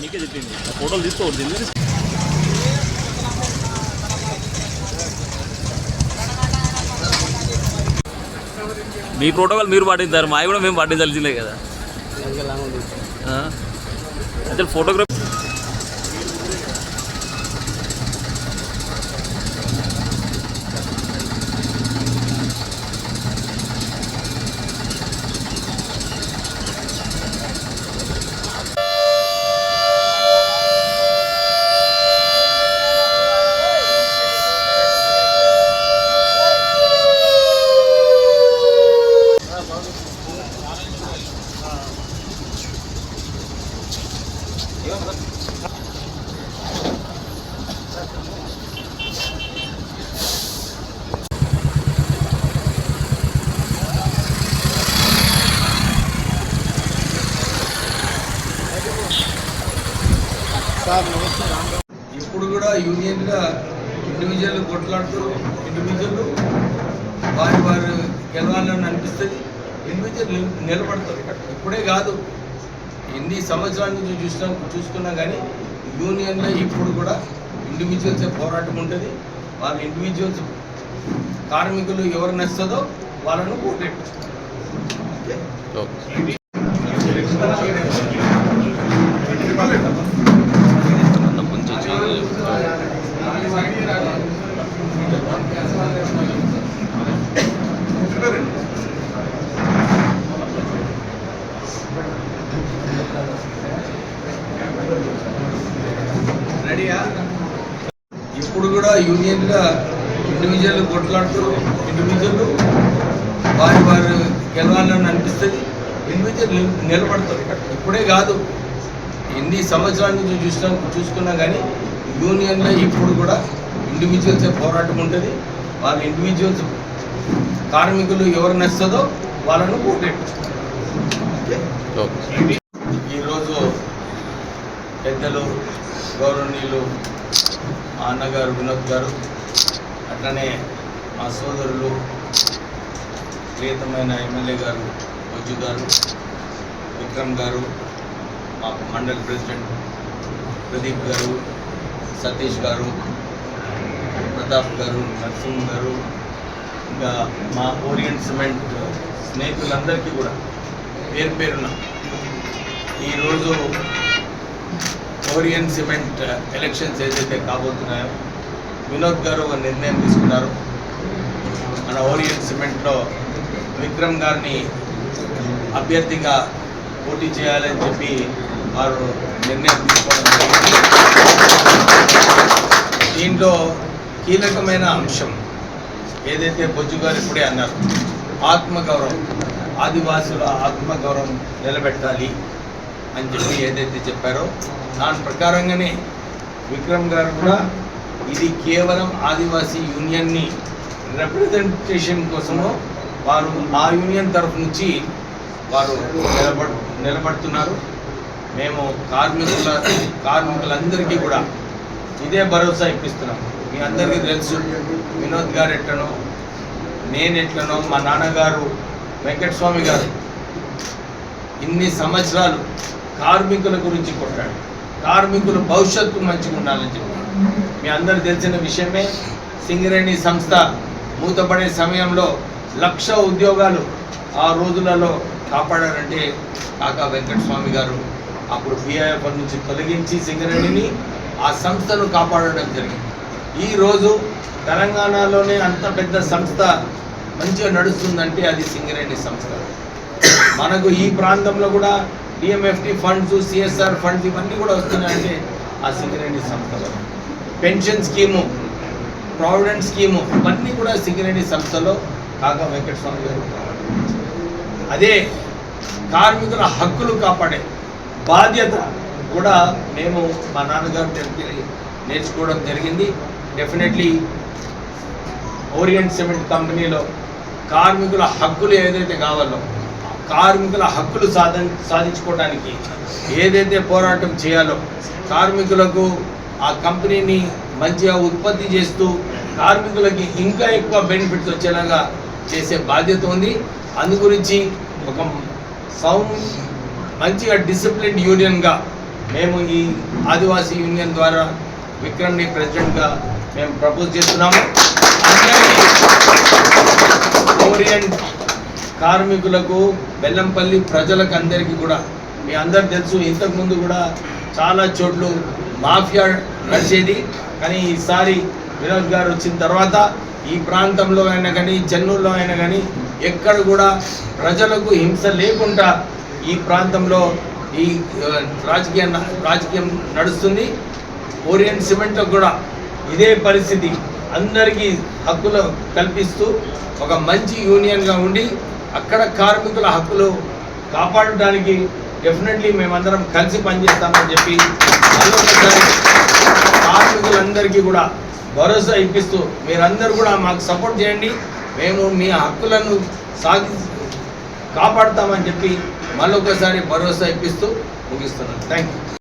నీకే చెప్పింది. ఫోటోలు తీసుకోవద్దు మీ ప్రోటోకాల్ మీరు పాటించారు మావి కూడా మేము పాటించాల్సిందే కదా? అసలు ఫోటోగ్రఫీ ఇప్పుడు కూడా యూనియన్గా ఇండివిజువల్ కొట్లాడుతూ ఇండివిజువల్ వారి వారు గెలవాలని అనిపిస్తుంది. ఇండివిజువల్ నిలబడతారు. ఇప్పుడే కాదు ఎన్ని సంవత్సరాల నుంచి చూసినా చూసుకున్నా కానీ యూనియన్లో ఇప్పుడు కూడా ఇండివిజువల్స్ పోరాటం ఉంటుంది. వాళ్ళ ఇండివిజువల్స్ కార్మికులు ఎవరు నచ్చుతుందో వాళ్ళను ఓటేపించుకుంటారు రెడీయా? ఇప్పుడు కూడా యూనియన్గా ఇండివిజువల్ కొట్లాడుతూ ఇండివిజువల్ వారి వారు గెలవాలని అనిపిస్తుంది. ఇండివిజువల్ నిలబడతారు ఇప్పుడే కాదు. ఎన్ని సంవత్సరాల నుంచి చూసినా చూసుకున్నా కానీ యూనియన్లో ఇప్పుడు కూడా ఇండివిజువల్స్ పోరాటం ఉంటుంది. వాళ్ళ ఇండివిజువల్స్ కార్మికులు ఎవరు నచ్చుతుందో వాళ్ళను ఓటేపించుకుంటారు ఈరోజు పెద్దలు గౌరవనీయులు మా అన్నగారు వినోద్ గారు అట్లనే మా సోదరులు ప్రియతమైన ఎమ్మెల్యే గారు బొజ్జు గారు విక్రమ్ గారు మా మండల్ ప్రెసిడెంట్ ప్రదీప్ గారు సతీష్ గారు ప్రతాప్ గారు నరసింహ్ గారు ఇంకా మా ఓరియంట్ సిమెంట్ స్నేహితులందరికీ కూడా పేరు పేరున ఈరోజు ఓరియన్ సిమెంట్ ఎలక్షన్స్ ఏదైతే కాబోతున్నాయో వినోద్ గారు ఒక నిర్ణయం తీసుకున్నారు. మన ఓరియన్ సిమెంట్లో విక్రమ్ గారిని అభ్యర్థిగా పోటీ చేయాలని చెప్పి వారు నిర్ణయం తీసుకోవడం దీంట్లో కీలకమైన అంశం ఏదైతే బొజ్జు గారు ఇప్పుడే అన్నారు ఆత్మగౌరవం ఆదివాసుల ఆత్మగౌరవం నిలబెట్టాలి. అని చెప్పి ఏదైతే చెప్పారో దాని ప్రకారంగానే విక్రమ్ గారు కూడా ఇది కేవలం ఆదివాసీ యూనియన్ని రిప్రజెంటేషన్ కోసము వారు ఆ యూనియన్ తరఫు నుంచి వారు నిలబడు నిలబడుతున్నారు. మేము కార్మికుల కార్మికులందరికీ కూడా ఇదే భరోసా ఇప్పిస్తున్నాం. మీ అందరికీ తెలుసు వినోద్ గారు ఎట్లనో నేను ఎట్లనో మా నాన్నగారు వెంకటస్వామి గారు ఇన్ని సంవత్సరాలు కార్మికుల గురించి కొట్టాడు. కార్మికుల భవిష్యత్తు మంచిగా ఉండాలని చెప్పాడు మీ అందరు తెలిసిన విషయమే సింగరేణి సంస్థ మూతపడే సమయంలో లక్ష ఉద్యోగాలు ఆ రోజులలో కాపాడారంటే కాకా వెంకటస్వామి గారు అప్పుడు పిఐఎఫ్ నుంచి తొలగించి సింగరేణిని ఆ సంస్థను కాపాడడం జరిగింది. ఈరోజు తెలంగాణలోనే అంత పెద్ద సంస్థ మంచిగా నడుస్తుందంటే అది సింగరేణి సంస్థ. మనకు ఈ ప్రాంతంలో కూడా డిఎంఎఫ్టీ ఫండ్స్ సిఎస్ఆర్ ఫండ్స్ ఇవన్నీ కూడా వస్తున్నాయంటే ఆ సింగరేణి సంస్థలో. పెన్షన్ స్కీము ప్రావిడెంట్ స్కీము ఇవన్నీ కూడా సింగరేణి సంస్థలో కాగా వెంకటస్వామి గారు అదే కార్మికుల హక్కులు కాపాడే బాధ్యత కూడా మేము మా నాన్నగారు తెలిపి నేర్చుకోవడం జరిగింది. డెఫినెట్లీ ఓరియంట్ సిమెంట్ కంపెనీలో కార్మికుల హక్కులు ఏదైతే కావాలో కార్మికుల హక్కులు సాధన సాధించుకోవడానికి ఏదైతే పోరాటం చేయాలో కార్మికులకు ఆ కంపెనీని మంచిగా ఉత్పత్తి చేస్తూ కార్మికులకి ఇంకా ఎక్కువ బెనిఫిట్స్ వచ్చేలాగా చేసే బాధ్యత ఉంది. అందు గురించి ఒక సౌ మంచిగా డిసిప్లిన్ యూనియన్గా మేము ఈ ఆదివాసీ యూనియన్ ద్వారా విక్రమ్ని ప్రెసిడెంట్గా మేము ప్రపోజ్ చేస్తున్నాము. అందరికీ ఓరియంట్ కార్మికులకు బెల్లంపల్లి ప్రజలకు అందరికీ కూడా మీ అందరు తెలుసు ఇంతకుముందు కూడా చాలా చోట్ల మాఫియా నడిచేది. కానీ ఈసారి వినోద్ గారు వచ్చిన తర్వాత ఈ ప్రాంతంలో అయినా కానీ చెన్నూరులో అయినా కానీ ఎక్కడ కూడా ప్రజలకు హింస లేకుండా ఈ ప్రాంతంలో ఈ రాజకీయ రాజకీయం నడుస్తుంది. ఓరియంట్ సిమెంట్లో కూడా ఇదే పరిస్థితి అందరికీ హక్కులు కల్పిస్తూ ఒక మంచి యూనియన్గా ఉండి అక్కడ కార్మికుల హక్కులు కాపాడటానికి డెఫినెట్లీ మేమందరం కలిసి పనిచేస్తామని చెప్పి మళ్ళొకసారి కార్మికులందరికీ కూడా భరోసా ఇప్పిస్తూ మీరందరూ కూడా మాకు సపోర్ట్ చేయండి. మేము మీ హక్కులను సాగి కాపాడుతామని చెప్పి మళ్ళొకసారి భరోసా ఇప్పిస్తూ ముగిస్తున్నాను. Thank you